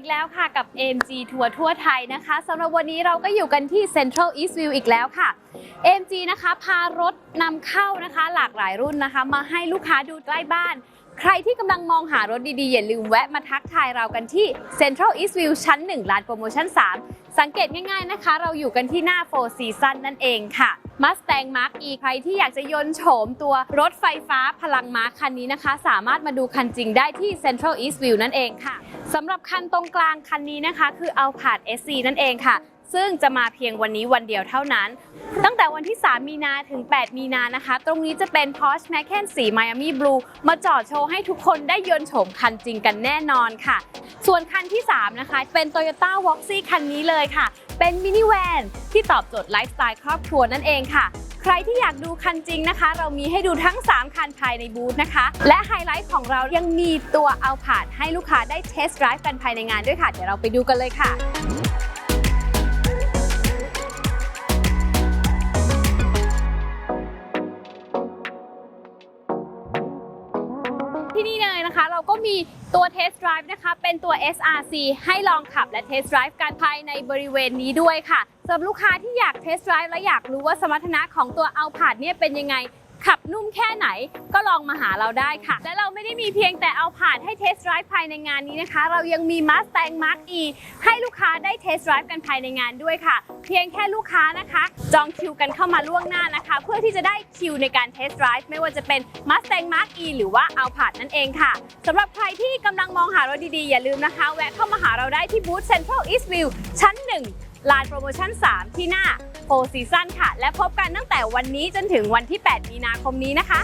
อีกแล้วค่ะกับ AMG ทัวร์ทั่วไทยนะคะสำหรับวันนี้เราก็อยู่กันที่ Central Eastview อีกแล้วค่ะ AMG นะคะพารถนำเข้านะคะ หลากหลายรุ่นนะคะ มาให้ลูกค้าดูใกล้บ้าน ใครที่กำลังมองหารถดีๆ อย่าลืมแวะมาทักทายเรากันที่ Central Eastview ชั้น 1 ลานโปรโมชั่น 3 สังเกตง่ายๆนะคะ เราอยู่กันที่หน้า Four Season นั่นเองค่ะ Mustang Mark E ใครที่อยากจะยนต์โฉมตัวรถไฟฟ้าพลังม้าคันนี้นะคะ สามารถมาดูคันจริงได้ที่ Central Eastview นั่นเองค่ะ สำหรับคันตรงกลางคันนี้นะคะ คือ Alphard SC นั่นเองค่ะ ซึ่งจะมาเพียงวันนี้วันเดียวเท่านั้น ตั้งแต่วันที่ 3 มีนาถึง 8 มีนานะคะ ตรงนี้จะเป็น Porsche Macan สี Miami Blue มาจอดโชว์ให้ทุกคนได้ยนต์โฉมคันจริงกันแน่นอนค่ะ ส่วนคันที่ 3 นะคะ เป็น Toyota v o x y คันนี้เลยค่ะ เป็นมินิแวนที่ตอบโจทย์ไลฟ์สไตล์ครอบครัวนั่นเองค่ะใครที่อยากดูคันจริงนะคะ เรามีให้ดูทั้ง 3 คันภายในบูธนะคะ และไฮไลท์ เรายังมีตัวเอาผาดให้ลูกค้าได้เทสต์ไดรฟ์กันภายในงานด้วยค่ะ เดี๋ยวเราไปดูกันเลยค่ะที่นี่เลยนะคะ เราก็มีตัว Test Drive นะคะ เป็นตัว SRC ให้ลองขับและ Test Drive กันภายในบริเวณนี้ด้วยค่ะสำหรับลูกค้าที่อยาก Test Drive และอยากรู้ว่าสมรรถนะของตัว a l p a r d เนี่ยเป็นยังไง ขับนุ่มแค่ไหนก็ลองมาหาเราได้ค่ะ และเราไม่ได้มีเพียงแต่เอาผ่านให้ Test Drive ภายในงานนี้นะคะ เรายังมี Mustang Mark E ให้ลูกค้าได้ Test Drive กันภายในงานด้วยค่ะ เพียงแค่ลูกค้านะคะ จองคิวกันเข้ามาล่วงหน้านะคะ เพื่อที่จะได้คิวในการ Test Drive ไม่ว่าจะเป็น Mustang Mark E หรือว่า a l p a r d นั่นเองค่ะสำหรับใครที่กำลังมองหารถดีๆอย่าลืมนะคะ แวะเข้ามาหาเราได้ที่บูธ Central Eastview ชั้น 1ลานโปรโมชั่น 3 ที่หน้า 4 Season ค่ะ และพบกันตั้งแต่วันนี้จนถึงวันที่ 8 มีนาคมนี้นะคะ